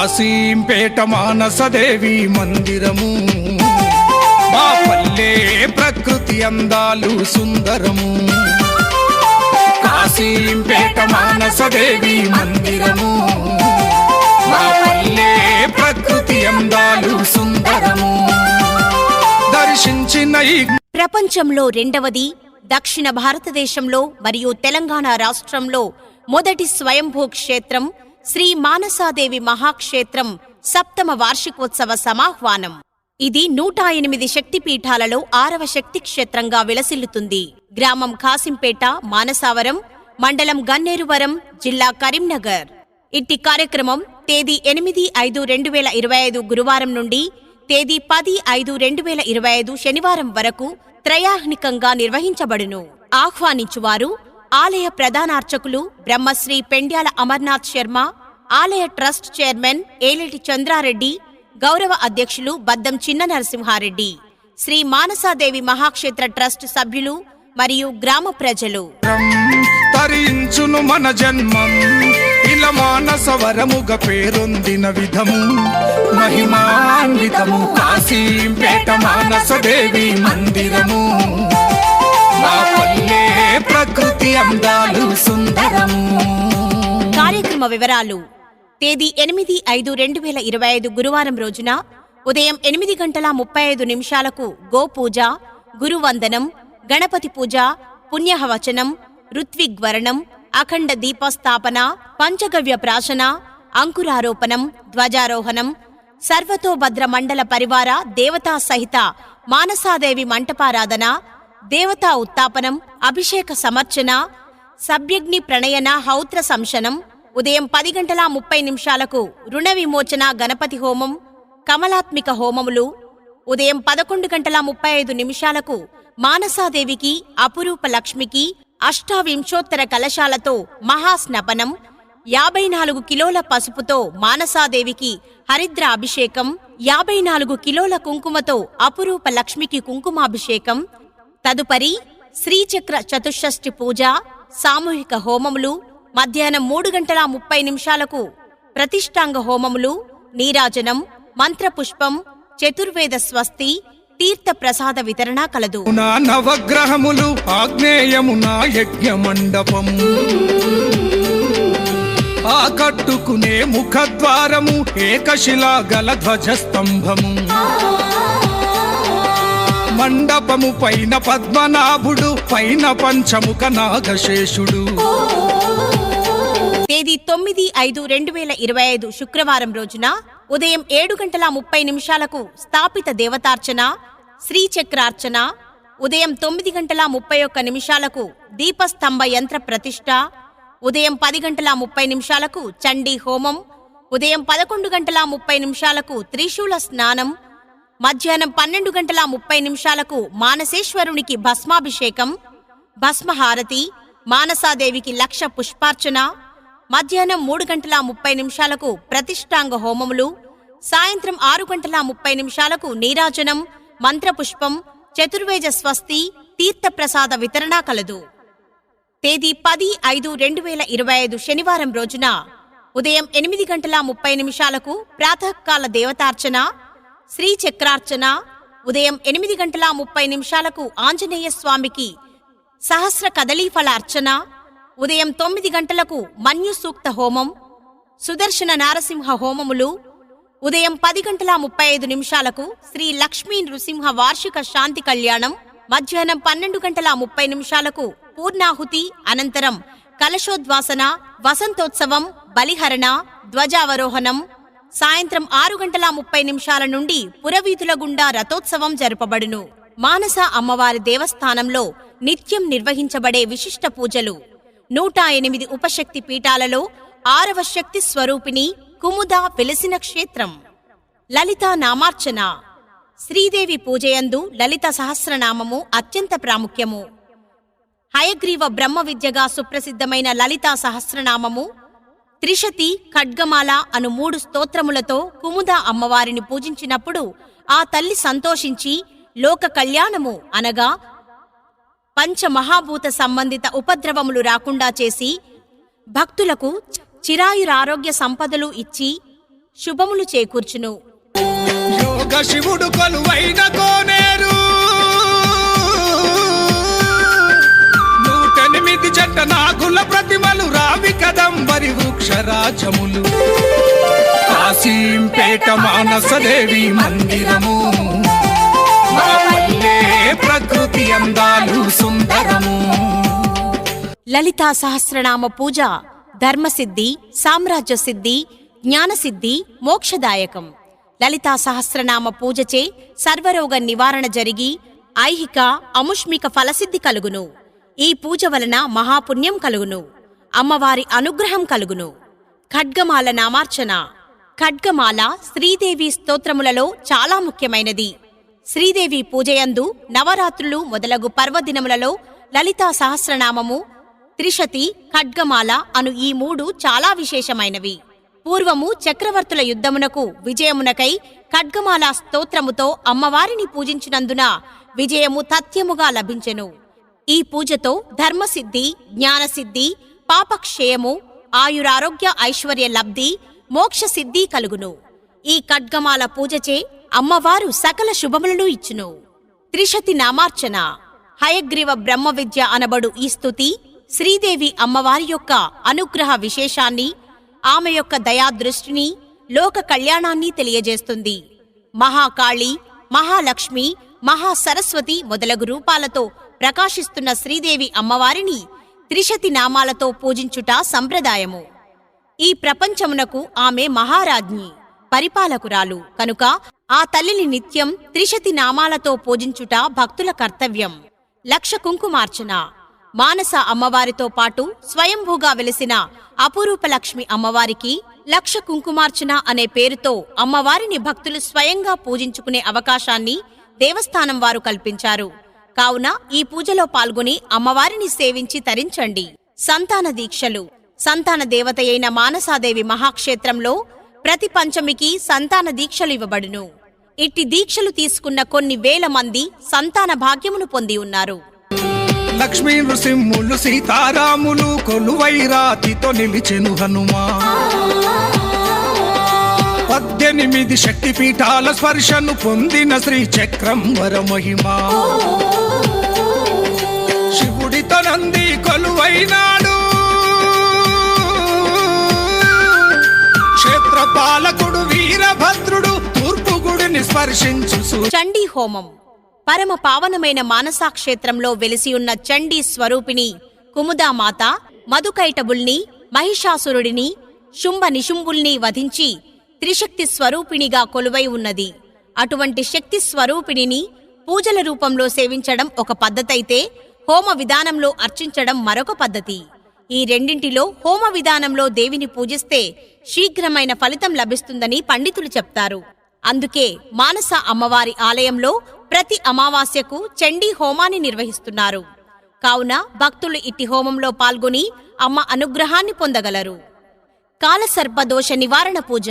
కాశీంపేట మానసదేవి మందిరము. మా పల్లె ప్రకృతి అందాలు సుందరము. కాశీంపేట మానసదేవి మందిరము. మా పల్లె ప్రకృతి అందాలు సుందరము. దర్శించిన ప్రపంచంలో రెండవది దక్షిణ భారతదేశంలో మరియు తెలంగాణ రాష్ట్రంలో మొదటి స్వయంభూ క్షేత్రం శ్రీ మానసాదేవి మహాక్షేత్రం సప్తమ వార్షికోత్సవ సమాహ్వానం. ఇది నూట ఎనిమిది శక్తిపీఠాలలో ఆరవ శక్తి క్షేత్రంగా విలసిల్లుతుంది. గ్రామం కాసింపేట మానసావరం మండలం గన్నేరువరం జిల్లా కరీంనగర్. ఇట్టి కార్యక్రమం తేదీ ఎనిమిది ఐదు రెండు వేల ఇరవై ఐదు గురువారం నుండి తేదీ పది ఐదు రెండు వేల ఇరవై ఐదు శనివారం వరకు త్రయాహ్నికంగా నిర్వహించబడును. ఆహ్వానించువారు ఆలయ ప్రధానార్చకులు బ్రహ్మశ్రీ పెండ్యాల అమర్నాథ్ శర్మ ఆలయ ట్రస్ట్ చైర్మన్ ఏలేటి చంద్రారెడ్డి గౌరవ అధ్యక్షులు బద్దం చిన్న నరసింహారెడ్డి శ్రీ మానసాదేవి మహాక్షేత్ర ట్రస్ట్ సభ్యులు మరియు గ్రామ ప్రజలు. తరించును మన జన్మం ఇలా మానసవరముగ పేరొందిన విధము. మహిమాన్వితము కాశీంపేట మానసదేవి మందిరము. మా పల్లె ప్రకృతి అందాలు సుందరము. కార్యక్రమ వివరాలు. తేదీ ఎనిమిది ఐదు రెండు వేల ఇరవై ఐదు గురువారం రోజున ఉదయం ఎనిమిది గంటల ముప్పై ఐదు నిమిషాలకు గోపూజ గురువందనం గణపతి పూజ పుణ్యహవచనం ఋత్విగ్వరణం అఖండ దీపస్థాపన పంచగవ్య ప్రాశన అంకురారోపణం ధ్వజారోహణం సర్వతోభద్ర మండల పరివార దేవతా సహిత మానసాదేవి మంటపారాధన దేవతా ఉత్తాపనం అభిషేక సమర్చన సభ్యగ్ని ప్రణయన హౌత్ర సంశనం ఉదయం పది గంటల ముప్పై నిమిషాలకు రుణ విమోచన గణపతి హోమం కమలాత్మిక హోమములు ఉదయం పదకొండు గంటల ముప్పై ఐదు నిమిషాలకు మానసాదేవికి అపురూప లక్ష్మికి అష్టావింశోత్తర కలశాలతో మహాస్నపనం యాభై నాలుగు కిలోల పసుపుతో మానసాదేవికి హరిద్ర అభిషేకం యాభై నాలుగు కిలోల కుంకుమతో అపురూప లక్ష్మికి కుంకుమాభిషేకం తదుపరి శ్రీచక్ర చతుషష్ఠి పూజ సామూహిక హోమములు మధ్యాహ్నం మూడు గంటల ముప్పై నిమిషాలకు ప్రతిష్టాంగ హోమములు నీరాజనం మంత్రపుష్పం చతుర్వేద స్వస్తి తీర్థ ప్రసాద వితరణ కలదు. నా నవగ్రహములు ఆగ్నేయమున యజ్ఞ మండపము ఆకట్టుకునే ముఖద్వారము ఏకశిలా గల ధ్వజస్తంభము. మండపము పైన పద్మనాభుడు పైన పంచముఖ నాగశేషుడు. తేదీ తొమ్మిది ఐదు రెండు వేల ఇరవై ఐదు శుక్రవారం రోజున ఉదయం ఏడు గంటల ముప్పై నిమిషాలకు స్థాపిత దేవతార్చన శ్రీచక్రార్చన ఉదయం తొమ్మిది గంటల ముప్పై ఒక్క నిమిషాలకు దీపస్తంభ యంత్ర ప్రతిష్ట ఉదయం పది గంటల ముప్పై నిమిషాలకు చండీ హోమం ఉదయం పదకొండు గంటల ముప్పై నిమిషాలకు త్రిశూల స్నానం మధ్యాహ్నం పన్నెండు గంటల ముప్పై నిమిషాలకు మానసేశ్వరునికి భస్మాభిషేకం భస్మహారతి మానసాదేవికి లక్ష పుష్పార్చన మధ్యాహ్నం మూడు గంటల ముప్పై నిమిషాలకు ప్రతిష్టాంగ హోమములు సాయంత్రం ఆరు గంటల ముప్పై నిమిషాలకు నీరాజనం మంత్రపుష్పం చతుర్వేజ స్వస్తి తీర్థప్రసాద వితరణ కలదు. తేదీ పది ఐదు రెండు వేల ఇరవై ఐదు శనివారం రోజున ఉదయం ఎనిమిది గంటల ముప్పై నిమిషాలకు ప్రాతకాల దేవతార్చన శ్రీచక్రార్చన ఉదయం ఎనిమిది గంటల ముప్పై నిమిషాలకు ఆంజనేయ స్వామికి సహస్ర కదలీఫల అర్చన ఉదయం తొమ్మిది గంటలకు మన్యు సూక్త హోమం సుదర్శన నారసింహ హోమములు ఉదయం పది గంటల ముప్పై ఐదు నిమిషాలకు శ్రీ లక్ష్మీ నృసింహ వార్షిక శాంతి కళ్యాణం మధ్యాహ్నం పన్నెండు గంటల ముప్పై నిమిషాలకు పూర్ణాహుతి అనంతరం కలశోద్వాసన వసంతోత్సవం బలిహరణ ధ్వజావరోహణం సాయంత్రం ఆరు గంటల ముప్పై నిమిషాల నుండి పురవీధుల గుండా రథోత్సవం జరపబడును. మానస అమ్మవారి దేవస్థానంలో నిత్యం నిర్వహించబడే విశిష్ట పూజలు. నూట ఎనిమిది ఉపశక్తి పీఠాలలో ఆరవ శక్తి స్వరూపిణి కుముద వెలసిన క్షేత్రం. లలిత నామార్చన. శ్రీదేవి పూజయందు లలిత సహస్రనామము అత్యంత ప్రాముఖ్యము. హయగ్రీవ బ్రహ్మ విద్యగా సుప్రసిద్ధమైన లలితా సహస్రనామము త్రిశతి ఖడ్గమాల అను మూడు స్తోత్రములతో కుముద అమ్మవారిని పూజించినప్పుడు ఆ తల్లి సంతోషించి లోక కళ్యాణము అనగా పంచమహాభూత సంబంధిత ఉపద్రవములు రాకుండా చేసి భక్తులకు చిరాయురారోగ్య సంపదలు ఇచ్చి శుభములు చేకూర్చును. యోగ శివుడు కొలువైన కోనే నాగుల ప్రతిమలు రావి కదంబరి వృక్షరాజములు. కాశీంపేట మానసదేవి మందిరము. ప్రకృతి అందాలు సుందరము. లలితా సహస్రనామ పూజ ధర్మసిద్ధి సామ్రాజ్య సిద్ధి జ్ఞానసిద్ధి మోక్షదాయకం. లలితా సహస్రనామ పూజచే సర్వరోగ నివారణ జరిగి ఐహిక అముష్మిక ఫలసిద్ధి కలుగును. ఈ పూజ వలన మహాపుణ్యం కలుగును. అమ్మవారి అనుగ్రహం కలుగును. ఖడ్గమాల నామార్చన. ఖడ్గమాల శ్రీదేవి స్తోత్రములలో చాలా ముఖ్యమైనది. శ్రీదేవి పూజయందు నవరాత్రులు మొదలగు పర్వదినములలో లలితా సహస్రనామము త్రిశతి ఖడ్గమాల అను ఈ మూడు చాలా విశేషమైనవి. పూర్వము చక్రవర్తుల యుద్ధమునకు విజయమునకై ఖడ్గమాల స్తోత్రముతో అమ్మవారిని పూజించినందున విజయము తథ్యముగా లభించెను. ఈ పూజతో ధర్మసిద్ధి జ్ఞానసిద్ధి పాపక్షయము ఆయురారోగ్య ఐశ్వర్య లబ్ధి మోక్షసిద్ధి కలుగును. ఈ ఖడ్గమాల పూజచే అమ్మవారు సకల శుభములను ఇచ్చును. త్రిశతి నామార్చన. హయగ్రీవ బ్రహ్మ విద్య అనబడు ఈ స్థుతి శ్రీదేవి అమ్మవారి యొక్క అనుగ్రహ విశేషాన్ని ఆమె యొక్క దయాదృష్టిని లోక కళ్యాణాన్ని తెలియజేస్తుంది. మహాకాళి మహాలక్ష్మి మహాసరస్వతి మొదలగు రూపాలతో ప్రకాశిస్తున్న శ్రీదేవి అమ్మవారిని త్రిశతి నామాలతో పూజించుట సంప్రదాయము. ఈ ప్రపంచమునకు ఆమె మహారాజ్ఞి పరిపాలకురాలు. కనుక ఆ తల్లిని నిత్యం త్రిశతి నామాలతో పూజించుట భక్తుల కర్తవ్యం. లక్ష కుంకుమార్చన. మానస అమ్మవారితో పాటు స్వయంభూగా వెలిసిన అపురూపలక్ష్మి అమ్మవారికి లక్ష కుంకుమార్చన అనే పేరుతో అమ్మవారిని భక్తులు స్వయంగా పూజించుకునే అవకాశాన్ని దేవస్థానం వారు కల్పించారు. కావున ఈ పూజలో పాల్గొని అమ్మవారిని సేవించి తరించండి. సంతాన దీక్షలు. సంతాన దేవతయైన మానసాదేవి మహాక్షేత్రంలో ప్రతి పంచమికి సంతాన దీక్షలు ఇవ్వబడును. ఇట్టి దీక్షలు తీసుకున్న కొన్ని వేల మంది సంతాన భాగ్యమును పొంది ఉన్నారు. లక్ష్మీ నృసింహులు సీతారాములు కొలువైరాతితో నిలిచెను హనుమా పద్దెనిమిది శక్తి పీఠాల స్పర్శను పొందిన శ్రీ చక్రం వర మహిమా నంది కొలువైనాడు. క్షేత్రపాలకుడు వీరభద్రుడు తూర్పు గుడిని స్పర్శించు చండీ హోమం. పరమ పావనమైన మానసా క్షేత్రంలో వెలిసియున్న చండీ స్వరూపిణి కుముదామాత మధుకైటబుల్ని మహిషాసురుడిని శుంభ నిశుంభుల్ని వధించి త్రిశక్తి స్వరూపిణిగా కొలువై ఉన్నది. అటువంటి శక్తి స్వరూపిణిని పూజల రూపంలో సేవించడం ఒక పద్ధతైతే హోమ విధానంలో అర్చించడం మరొక పద్ధతి. ఈ రెండింటిలో హోమ విధానంలో దేవిని పూజిస్తే శీఘ్రమైన ఫలితం లభిస్తుందని పండితులు చెప్తారు. అందుకే మానస అమ్మవారి ఆలయంలో ప్రతి అమావాస్యకు చండీ హోమాన్ని నిర్వహిస్తున్నారు. కావున భక్తులు ఇట్టి హోమంలో పాల్గొని అమ్మ అనుగ్రహాన్ని పొందగలరు. కాలసర్పదోష నివారణ పూజ.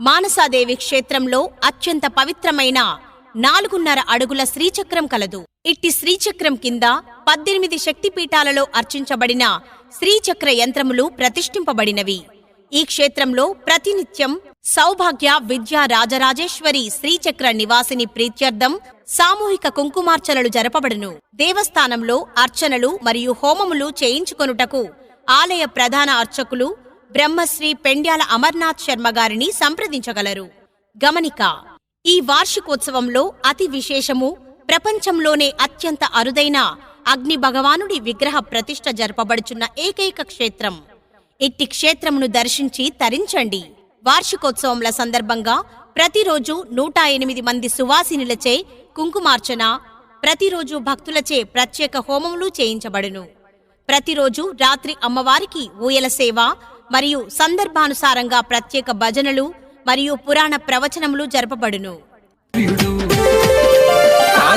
మానసాదేవి క్షేత్రంలో అత్యంత పవిత్రమైన నాలుగున్నర అడుగుల శ్రీచక్రం కలదు. ఇట్టి శ్రీచక్రం కింద పద్దెనిమిది శక్తిపీఠాలలో అర్చించబడిన శ్రీచక్ర యంత్రములు ప్రతిష్ఠింపబడినవి. ఈ క్షేత్రంలో ప్రతినిత్యం సౌభాగ్య విద్యా రాజరాజేశ్వరి శ్రీచక్ర నివాసిని ప్రీత్యర్థం సామూహిక కుంకుమార్చనలు జరపబడును. దేవస్థానంలో అర్చనలు మరియు హోమములు చేయించుకొనుటకు ఆలయ ప్రధాన అర్చకులు బ్రహ్మశ్రీ పెండ్యాల అమర్నాథ్ శర్మ గారిని సంప్రదించగలరు. గమనిక ఈ వార్షికోత్సవంలో అతి విశేషము ప్రపంచంలోనే అత్యంత అరుదైన అగ్ని భగవానుడి విగ్రహ ప్రతిష్ఠ జరపబడుచున్న ఏకైక క్షేత్రం. ఇట్టి క్షేత్రమును దర్శించి తరించండి. వార్షికోత్సవముల సందర్భంగా ప్రతిరోజు నూట ఎనిమిది మంది సువాసినులచే కుంకుమార్చన ప్రతిరోజు భక్తులచే ప్రత్యేక హోమములు చేయించబడును. ప్రతిరోజు రాత్రి అమ్మవారికి ఊయల సేవ మరియు సందర్భానుసారంగా ప్రత్యేక భజనలు మరియు పురాణ ప్రవచనములు జరపబడును.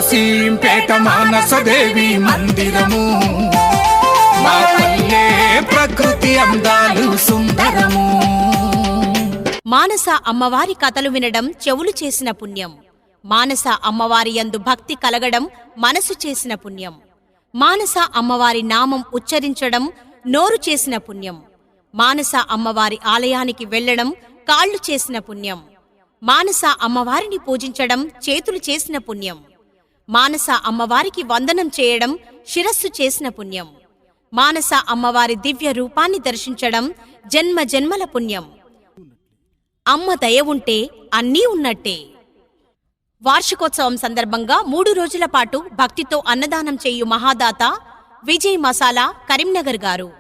కాశీంపేట మానసదేవి మందిరము. మా పల్లె ప్రకృతి అందాలు సుందరము. మానస అమ్మవారి కథలు వినడం చెవులు చేసిన పుణ్యం. మానస అమ్మవారి యందు భక్తి కలగడం మనసు చేసిన పుణ్యం. మానస అమ్మవారి నామం ఉచ్చరించడం నోరు చేసిన పుణ్యం. మానస అమ్మవారి ఆలయానికి వెళ్ళడం కాళ్ళు చేసిన పుణ్యం. మానస అమ్మవారిని పూజించడం చేతులు చేసిన పుణ్యం. మానస అమ్మవారికి వందనం చేయడం శిరస్సు చేసిన పుణ్యం. మానస అమ్మవారి దివ్య రూపాన్ని దర్శించడం జన్మ జన్మల పుణ్యం. అమ్మ దయ ఉంటే అన్నీ ఉన్నట్టే. వార్షికోత్సవం సందర్భంగా మూడు రోజుల పాటు భక్తితో అన్నదానం చేయు మహాదాత విజయ్ మసాలా కరీంనగర్ గారు.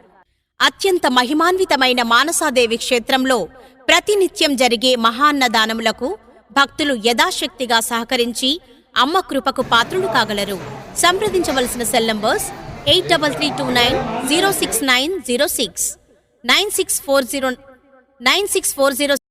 అత్యంత మహిమాన్వితమైన మానసాదేవి క్షేత్రంలో ప్రతినిత్యం జరిగే మహాన్నదానములకు భక్తులు యథాశక్తిగా సహకరించి అమ్మ కృపకు పాత్రులు కాగలరు. సంప్రదించవలసిన cell numbers eight double three two nine zero six nine zero six. Nine six four zero nine six four zero